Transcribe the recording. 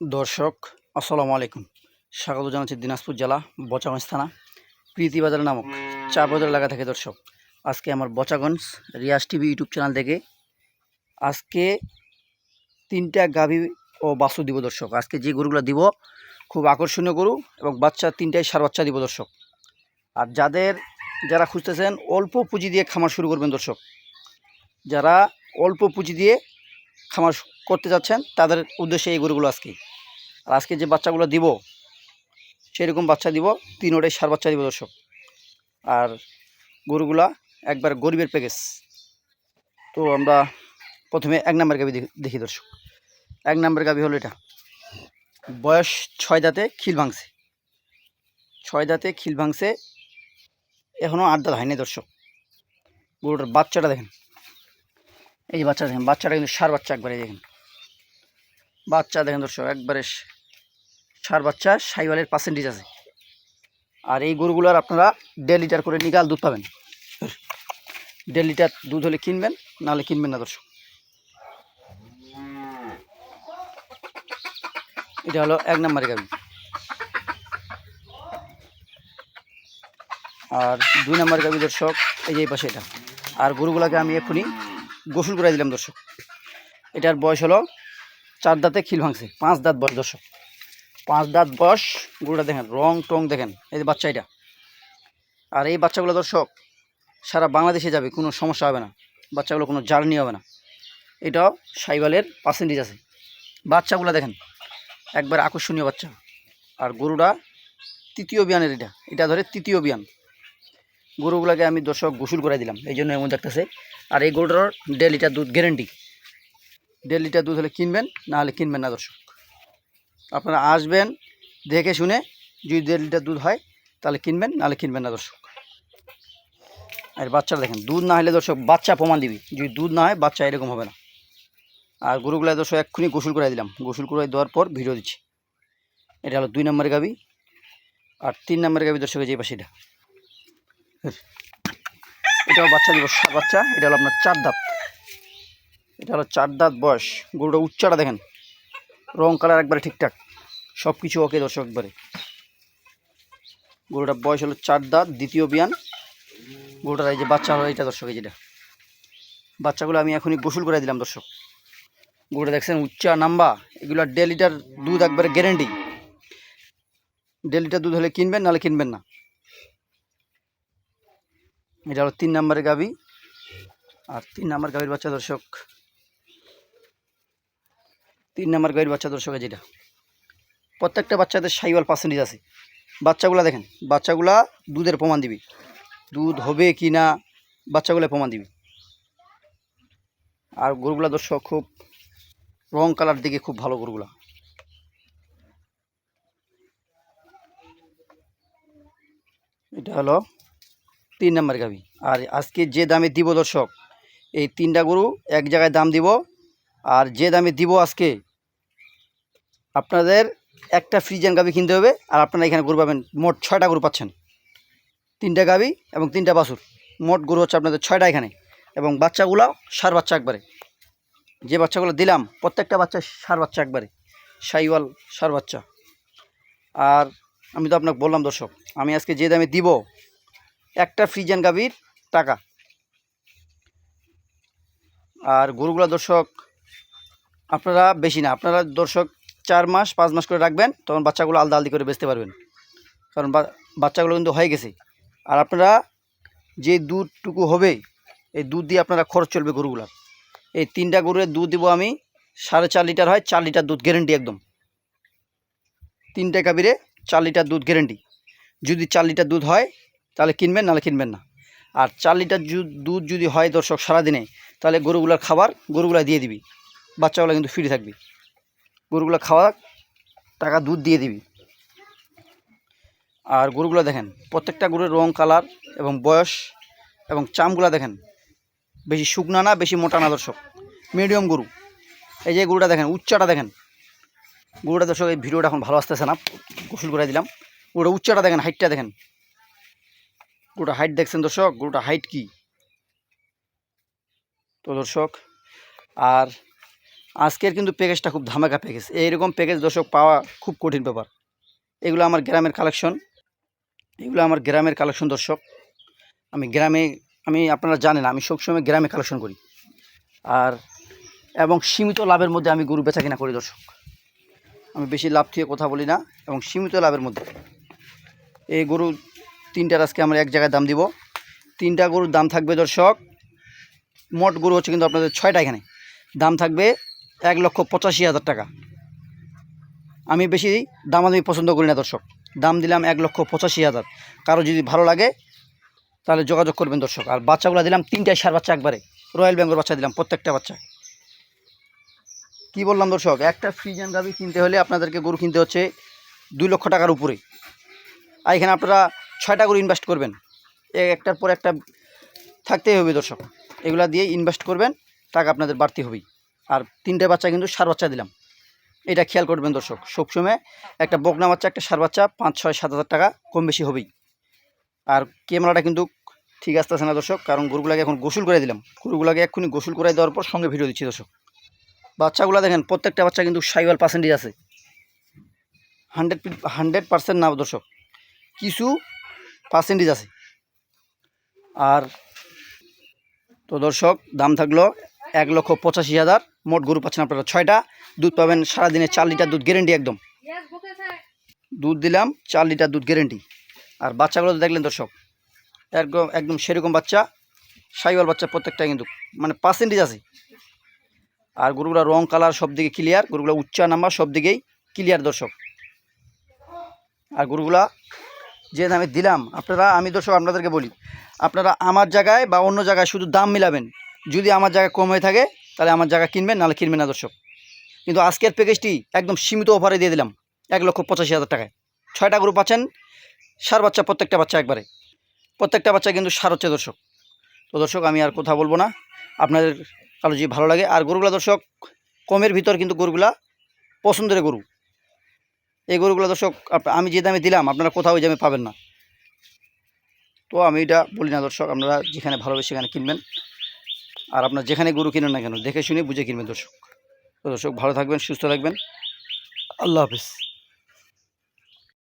দর্শক, আসসালামু আলাইকুম। স্বাগত জানাচ্ছি দিনাজপুর জেলা বচাগঞ্জ থানা প্রীতি বাজার নামক চা বাজার এলাকা থেকে দর্শক। আজকে আমার Bochaganj Riyaz TV YouTube channel থেকে আজকে তিনটা গাভী ও বাছুর দিব দর্শক। আজকে যে গরুগুলো দিব, খুব আকর্ষণীয় গরু এবং বাচ্চা তিনটাই সার বাচ্চা দিব দর্শক। আর যাদের, যারা খুঁজতেছেন, অল্প পুঁজি দিয়ে খামার শুরু করবেন দর্শক। যারা অল্প পুঁজি দিয়ে খামার করতে যাচ্ছেন, তাদের উদ্দেশ্যে এই গরুগুলো আজকে। আর আজকে যে বাচ্চাগুলো দিব, সেরকম বাচ্চা দিব, তিন ওটাই সার বাচ্চা দিব দর্শক। আর গরুগুলা একবার গরিবের প্যাকেজ তো আমরা প্রথমে এক নম্বর গাবি দেখি- দর্শক। এক নম্বর গাবি হলো এটা। বয়স ছয় দাঁতে খিল ভাঙছে। ছয় দাঁতে খিল ভাঙছে। এখনও দাঁত হয়নি দর্শক। গরুটার বাচ্চাটা দেখেন। এই যে বাচ্চা দেখেন বাচ্চাটা কিন্তু সার বাচ্চা একবারে দেখেন। বাচ্চা দেখেন দর্শক, একবারে সার বাচ্চা সাইওয়ালের পার্সেন্টেজ আছে। আর এই গরুগুলোর আপনারা দেড় লিটার করে নিগাল দুধ পাবেন। দেড় লিটার দুধ হলে কিনবেন, নাহলে কিনবেন না দর্শক। এটা হলো এক নম্বরের গাবি আর দুই নম্বর গাবি দর্শক, এই যে পাশে এটা। আর গরুগুলোকে আমি এক্ষুনি গোসল করে দিলাম, দর্শক। এটার বয়স হলো চার দাঁতে খিল ভাঙছে, পাঁচ দাঁত বয়স, দর্শক। পাঁচ দাঁত বয়স, গরুটা দেখেন, রং টং দেখেন, এই যে বাচ্চা এটা। আর এই বাচ্চাগুলো, দর্শক, সারা বাংলাদেশে যাবে, কোনো সমস্যা হবে না। বাচ্চাগুলো কোনো জার্নি হবে না। এটাও সাইবালের পার্সেন্টেজ আছে। বাচ্চাগুলো দেখেন, একবার আকর্ষণীয় বাচ্চা। আর গরুটা তৃতীয় বিয়ানের এটা এটা ধরে তৃতীয় বিয়ান। গরুগুলোকে আমি দর্শক গোসল করে দিলাম, এই জন্য এমন দেখতেছে। আর এই গরুটার দেড় লিটার দুধ গ্যারেন্টি দেড় লিটার দুধ হলে কিনবেন, না হলে কিনবেন না দর্শক। আপনারা আসবেন, দেখে শুনে যদি দেড় লিটার দুধ হয়, তাহলে কিনবেন নাহলে কিনবেন না দর্শক। আর বাচ্চা দেখেন, দুধ না হলে দর্শক বাচ্চা প্রমাণ দিবি, যদি দুধ না হয়, বাচ্চা এরকম হবে না। আর গরুগুলো দর্শক এক্ষুনি গোসল করে দিলাম। গোসল করে দেওয়ার পর ভিডিও দিচ্ছি। এটা হলো দুই নম্বরের গাবি, আর তিন নম্বরের গাবি দর্শকের যে পাশে এটা। এটাও বাচ্চা দিব বাচ্চা, এটা হলো আপনার চার দাঁত। এটা হলো চার দাঁত বয়স। গরুটা উচ্চাটা দেখেন। রং, কালার একবারে ঠিকঠাক। সব কিছু ওকে দর্শক, একবারে। গরুটার বয়স হলো চার দাঁত, দ্বিতীয় বিয়ান। গরুটার এই যে বাচ্চা হলো এটা দর্শক, এই যেটা। বাচ্চাগুলো আমি এখনই গোসল করে দিলাম দর্শক। গরুটা দেখছেন, উচ্চা নাম্বা এগুলো দেড় লিটার দুধ একবারে গ্যারেন্টি দেড় লিটার দুধ হলে কিনবেন, নাহলে কিনবেন না। এটা হলো তিন নম্বরের গাবি। আর তিন নম্বর গাভীর বাচ্চা দর্শক, তিন নম্বর গাভীর বাচ্চা দর্শকের যেটা। প্রত্যেকটা বাচ্চাদের সাইওয়াল পার্সেন্টেজ আছে। বাচ্চাগুলা দেখেন, বাচ্চাগুলা দুধের প্রমাণ দিবি। দুধ হবে কি না বাচ্চাগুলো প্রমাণ দিবি। আর গরুগুলা দর্শক খুব রং কালার দিকে খুব ভালো গরুগুলা। এটা হলো তিন নম্বর গাভি। আর আজকে যে দামে দিব দর্শক, এই তিনটা গরু এক জায়গায় দাম দিব। আর যে দামে দিব আজকে, আপনাদের একটা ফ্রিজেন গাভি কিনতে হবে। আর আপনারা এখানে গরু পাবেন, মোট ছয়টা গরু পাচ্ছেন। তিনটা গাভি এবং তিনটা বাছুর। মোট গরু হচ্ছে আপনাদের ছয়টা এখানে। এবং বাচ্চাগুলো সার বাচ্চা একবারে। যে বাচ্চাগুলো দিলাম, প্রত্যেকটা বাচ্চা সার বাচ্চা একবারে। সাইওয়াল সার বাচ্চা। আর আমি তো আপনাকে বললাম দর্শক, আমি আজকে যে দামে দিব একটা ফ্রিজেন গাভীর টাকা। আর গরুগুলা দর্শক, আপনারা বেশি না, আপনারা দর্শক চার মাস, পাঁচ মাস করে রাখবেন, তখন বাচ্চাগুলো আলাদা আলাদা করে বেচতে পারবেন। কারণ বাচ্চাগুলো কিন্তু হয়ে গেছে। আর আপনারা যে দুধটুকু হবে, এই দুধ দিয়ে আপনারা খরচ চলবে গরুগুলার এই তিনটা গরুর দুধ দেবো আমি, সাড়ে চার লিটার হয়, চার লিটার দুধ গ্যারেন্টি একদম। তিনটা গাভীরে চার লিটার দুধ গ্যারেন্টি। যদি চার লিটার দুধ হয় তাহলে কিনবেন, নাহলে কিনবেন না। আর চার লিটার দুধ যদি হয় দর্শক সারাদিনে, তাহলে গরুগুলার খাবার গরুগুলা দিয়ে দিবি। বাচ্চাগুলো কিন্তু ফ্রি থাকবি। গরুগুলো খাওয়া টাকা দুধ দিয়ে দিবি। আর গরুগুলো দেখেন, প্রত্যেকটা গরুর রং, কালার এবং বয়স এবং চামগুলা দেখেন, বেশি শুকনা না, বেশি মোটা না দর্শক। মিডিয়াম গরু। এই যে গরুটা দেখেন, উচ্চাটা দেখেন। গরুটা দর্শক, এই ভিডিওটা এখন ভালো আসতেছে না, গোসল করে দিলাম। গরুটা উচ্চাটা দেখেন, হাইটটা দেখেন। গরুটা হাইট দেখছেন দর্শক? গরুটা হাইট কি? তো দর্শক, আর আজকের কিন্তু প্যাকেজটা খুব ধামাকা প্যাকেজ এইরকম প্যাকেজ দর্শক পাওয়া খুব কঠিন ব্যাপার। এগুলো আমার গ্রামের কালেকশন এগুলো আমার গ্রামের কালেকশন দর্শক। আমি গ্রামে, আমি, আপনারা জানেন, আমি সবসময় গ্রামে কালেকশন করি। আর, এবং সীমিত লাভের মধ্যে আমি গরু বেচা কিনা করি দর্শক। আমি বেশি লাভ থেকে কথা বলি না, এবং সীমিত লাভের মধ্যে। এই গরু তিনটার আজকে আমরা এক জায়গায় দাম দিব। তিনটা গরুর দাম থাকবে দর্শক, মোট গরু হচ্ছে কিন্তু আপনাদের ছয়টা এখানে। দাম থাকবে এক লক্ষ পঁচাশি হাজার টাকা। আমি বেশি দামাদামি পছন্দ করি না দর্শক। দাম দিলাম এক লক্ষ পঁচাশি হাজার। কারও যদি ভালো লাগে, তাহলে যোগাযোগ করবেন দর্শক। আর বাচ্চাগুলো দিলাম তিনটায় সার বাচ্চা একবারে। রয়্যাল বেঙ্গল বাচ্চা দিলাম প্রত্যেকটা বাচ্চা। কি বললাম দর্শক? একটা ফ্রিজেন গাভি কিনতে হলে আপনাদেরকে গরু কিনতে হচ্ছে দুই লক্ষ টাকার উপরে। আর এখানে আপনারা ছয়টা করে ইনভেস্ট করবেন। একটার পর একটা থাকতেই হবে দর্শক। এগুলা দিয়ে ইনভেস্ট করবেন, টাকা আপনাদের বাড়তি হবেই। আর তিনটে বাচ্চা কিন্তু সার বাচ্চা দিলাম। এটা খেয়াল করবেন দর্শক, সবসময় একটা বকনা বাচ্চা, একটা সার বাচ্চা পাঁচ, ছয়, সাত হাজার টাকা কম বেশি হবেই। আর ক্যামেরাটা কিন্তু ঠিক আসতেছে না দর্শক, কারণ গরুগুলাকে এখন গোসল করে দিলাম। গরুগুলাকে এক্ষুনি গোসল করে দেওয়ার পর সঙ্গে ভিডিও দিচ্ছি দর্শক। বাচ্চাগুলো দেখেন, প্রত্যেকটা বাচ্চা কিন্তু সাইওয়াল পার্সেন্টেজ আছে। হান্ড্রেড হান্ড্রেড পার্সেন্ট না দর্শক। কিছু পার্সেন্টেজ আছে। আর তো দর্শক, দাম থাকল এক লক্ষ পঁচাশি হাজার। মোট গরু পাচ্ছেন আপনারা ছয়টা। দুধ পাবেন সারাদিনে চার লিটার দুধ গ্যারেন্টি একদম। দুধ দিলাম, চার লিটার দুধ গ্যারেন্টি আর বাচ্চাগুলো দেখলেন দর্শক, একদম একদম সেরকম বাচ্চা। সাইওয়াল বাচ্চা প্রত্যেকটা কিন্তু মানে পার্সেন্টেজ আছে। আর গরুগুলো রং কালার সব দিকে ক্লিয়ার গরুগুলো উচ্চা নাম্বার সব দিকেই ক্লিয়ার দর্শক। আর গরুগুলা যে দামে দিলাম, আপনারা, আমি দর্শক, আপনাদেরকে বলি, আপনারা আমার জায়গায় বা অন্য জায়গায় শুধু দাম মিলাবেন। যদি আমার জায়গায় কম হয়ে থাকে, তাহলে আমার জায়গা কিনবেন, নাহলে কিনবেন না, দর্শক। কিন্তু আজকের প্যাকেজটি একদম সীমিত অফারে দিয়ে দিলাম, এক লক্ষ পঁচাশি হাজার টাকায়। ছয়টা গরু পাচ্ছেন সার বাচ্চা, প্রত্যেকটা বাচ্চা একবারে। প্রত্যেকটা বাচ্চা কিন্তু সার হচ্ছে, দর্শক। তো দর্শক, আমি আর কথা বলব না। আপনাদের কারও যদি ভালো লাগে, আর গরুগুলা, দর্শক, কমের ভিতর কিন্তু গরুগুলা পছন্দের গরু। এই গরুগুলো দর্শক আমি যে দামে দিলাম, আপনারা কোথাও যে পাবেন না। তো আমি এটা বলি না দর্শক, আপনারা যেখানে ভালোবেসে সেখানে কিনবেন। আর আপনার যেখানে গরু কিনেন না কেন, দেখে শুনে বুঝে কিনবেন দর্শক। তো দর্শক, ভালো থাকবেন, সুস্থ থাকবেন। আল্লাহ হাফিজ।